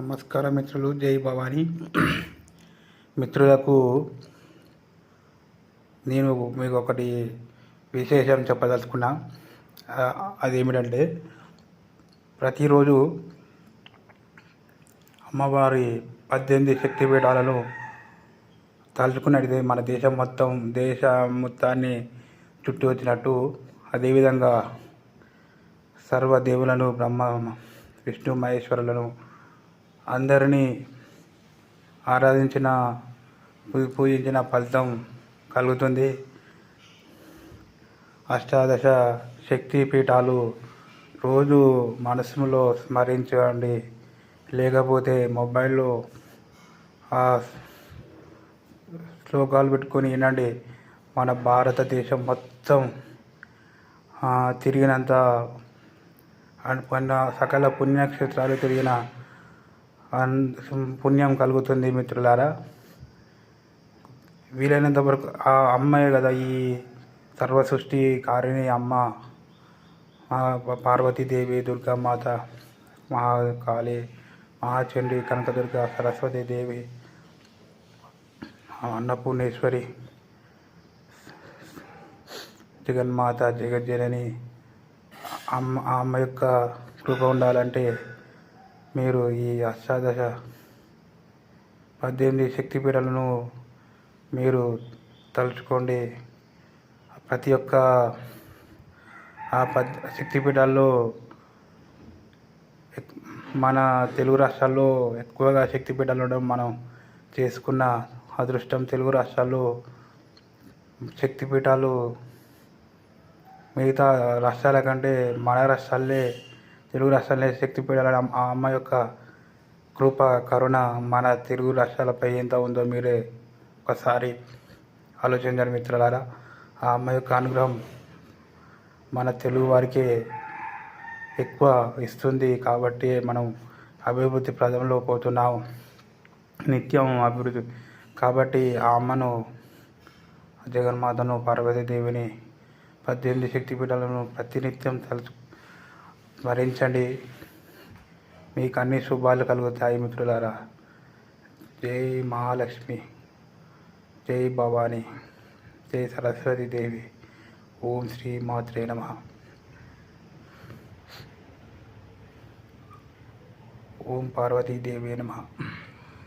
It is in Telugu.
నమస్కారం మిత్రులు జై భవానీ. మిత్రులకు నేను మీకు ఒకటి విశేషం చెప్పదలుచుకున్నా. అదేమిటంటే ప్రతిరోజు అమ్మవారి పద్దెనిమిది శక్తిపీఠాలను తలుచుకున్నట్టు మన దేశం మొత్తం దేశం మొత్తాన్ని చుట్టూ వచ్చినట్టు అదేవిధంగా సర్వదేవులను బ్రహ్మ విష్ణు మహేశ్వరులను అందరినీ ఆరాధించిన పూజించిన ఫలితం కలుగుతుంది. అష్టాదశ శక్తి పీఠాలు రోజు మనసులో స్మరించండి. లేకపోతే మొబైల్లో ఆ శ్లోకాలు పెట్టుకొని వినండి. మన భారతదేశం మొత్తం తిరిగినంత పన్న సకల పుణ్యక్షేత్రాలు తిరిగిన పుణ్యం కలుగుతుంది మిత్రులారా. వీలైనంత వరకు ఆ అమ్మాయి కదా ఈ సర్వ సృష్టి కారిణి అమ్మ పార్వతీదేవి దుర్గామాత మహాకాళి మహాచండి కనకదుర్గ సరస్వతి దేవి అన్నపూర్ణేశ్వరి జగన్మాత జగజ్జనని అమ్మ ఆ అమ్మ యొక్క కృప ఉండాలంటే మీరు ఈ అష్టాదశ పద్దెనిమిది శక్తిపీఠాలను మీరు తలుచుకోండి. ప్రతి ఒక్క ఆ పద్ శక్తిపీఠాల్లో మన తెలుగు రాష్ట్రాల్లో ఎక్కువగా శక్తిపీఠాలు ఉండడం మనం చేసుకున్న అదృష్టం. తెలుగు రాష్ట్రాల్లో శక్తిపీఠాలు మిగతా రాష్ట్రాల కంటే మన రాష్ట్రాలే తెలుగు రాష్ట్రాలే శక్తిపీఠాల ఆ అమ్మ యొక్క కృప కరుణ మన తెలుగు రాష్ట్రాలపై ఎంత ఉందో మీరే ఒకసారి ఆలోచించారు మిత్రులారా. ఆ అమ్మ యొక్క అనుగ్రహం మన తెలుగు వారికే ఎక్కువ ఇస్తుంది కాబట్టి మనం అభివృద్ధి ప్రదంలో పోతున్నాం. నిత్యం అభివృద్ధి. కాబట్టి ఆ అమ్మను జగన్మాతను పార్వతీదేవిని పద్దెనిమిది శక్తిపీఠాలను ప్రతినిత్యం తలుచు స్మరించండి. మీకు అన్ని శుభాలు కలుగుతాయి మిత్రులారా. జై మహాలక్ష్మి. జై భవానీ. జై సరస్వతి దేవి. ఓం శ్రీ మాత్రే నమ. ఓం పార్వతీదేవి నమ.